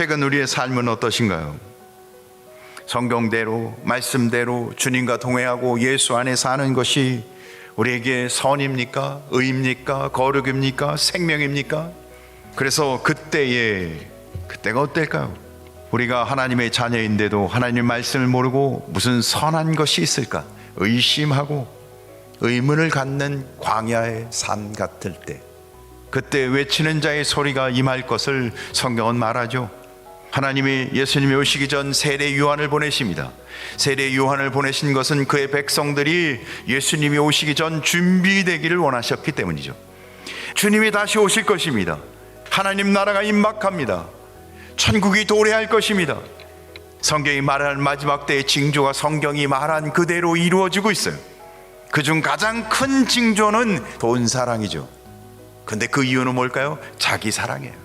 최근 우리의 삶은 어떠신가요? 성경대로, 말씀대로 주님과 동행하고 예수 안에 사는 것이 우리에게 선입니까? 의입니까? 거룩입니까? 생명입니까? 그래서 그때에, 그때가 어떨까요? 우리가 하나님의 자녀인데도 하나님 말씀을 모르고 무슨 선한 것이 있을까? 의심하고 의문을 갖는 광야의 삶 같을 때, 그때 외치는 자의 소리가 임할 것을 성경은 말하죠. 하나님이 예수님이 오시기 전 세례 요한을 보내십니다. 세례 요한을 보내신 것은 그의 백성들이 예수님이 오시기 전 준비되기를 원하셨기 때문이죠. 주님이 다시 오실 것입니다. 하나님 나라가 임박합니다. 천국이 도래할 것입니다. 성경이 말하는 마지막 때의 징조가 성경이 말한 그대로 이루어지고 있어요. 그중 가장 큰 징조는 돈 사랑이죠. 근데 그 이유는 뭘까요? 자기 사랑이에요.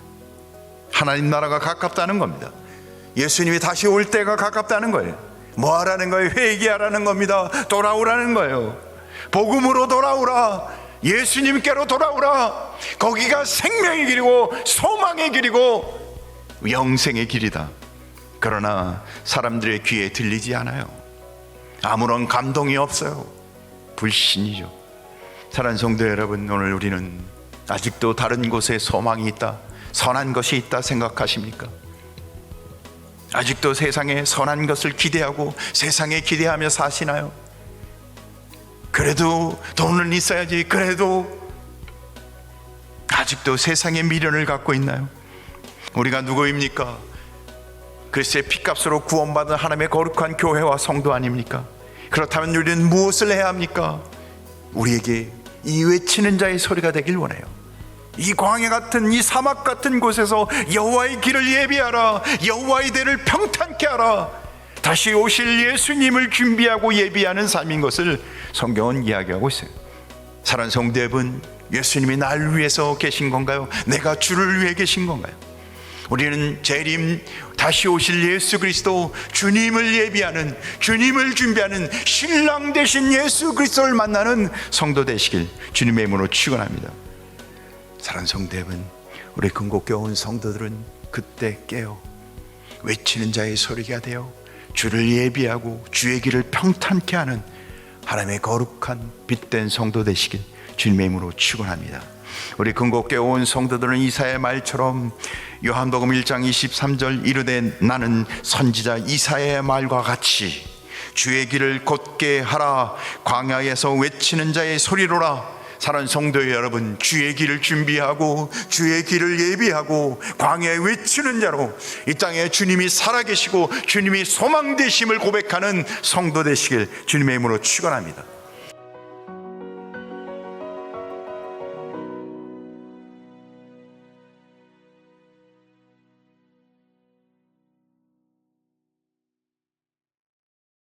하나님 나라가 가깝다는 겁니다. 예수님이 다시 올 때가 가깝다는 거예요. 뭐 하라는 거예요? 회개하라는 겁니다. 돌아오라는 거예요. 복음으로 돌아오라. 예수님께로 돌아오라. 거기가 생명의 길이고 소망의 길이고 영생의 길이다. 그러나 사람들의 귀에 들리지 않아요. 아무런 감동이 없어요. 불신이죠. 사랑 성도 여러분, 오늘 우리는 아직도 다른 곳에 소망이 있다. 선한 것이 있다 생각하십니까? 아직도 세상에 선한 것을 기대하고 세상에 기대하며 사시나요? 그래도 돈은 있어야지. 그래도 아직도 세상에 미련을 갖고 있나요? 우리가 누구입니까? 그리스의 피값으로 구원받은 하나님의 거룩한 교회와 성도 아닙니까? 그렇다면 우리는 무엇을 해야 합니까? 우리에게 이 외치는 자의 소리가 되길 원해요. 이 광야 같은 이 사막 같은 곳에서 여호와의 길을 예비하라. 여호와의 대를 평탄케 하라. 다시 오실 예수님을 준비하고 예비하는 삶인 것을 성경은 이야기하고 있어요. 사랑 성도 여러분, 예수님이 날 위해서 계신 건가요? 내가 주를 위해 계신 건가요? 우리는 재림 다시 오실 예수 그리스도 주님을 예비하는 주님을 준비하는 신랑 되신 예수 그리스도를 만나는 성도 되시길 주님의 이름으로 축원합니다. 성도 여러분, 우리 근곡교 온 성도들은 그때 깨어 외치는 자의 소리가 되어 주를 예비하고 주의 길을 평탄케 하는 하나님의 거룩한 빛된 성도 되시길 주님의 이름으로 축원합니다. 우리 근곡교회 온 성도들은 이사의 말처럼 요한복음 1장 23절 이르되 나는 선지자 이사의 말과 같이 주의 길을 곧게 하라 광야에서 외치는 자의 소리로라 사랑하는 성도 여러분 주의 길을 준비하고 주의 길을 예비하고 광야에 외치는 자로 이 땅에 주님이 살아계시고 주님이 소망되심을 고백하는 성도 되시길 주님의 이름으로 축원합니다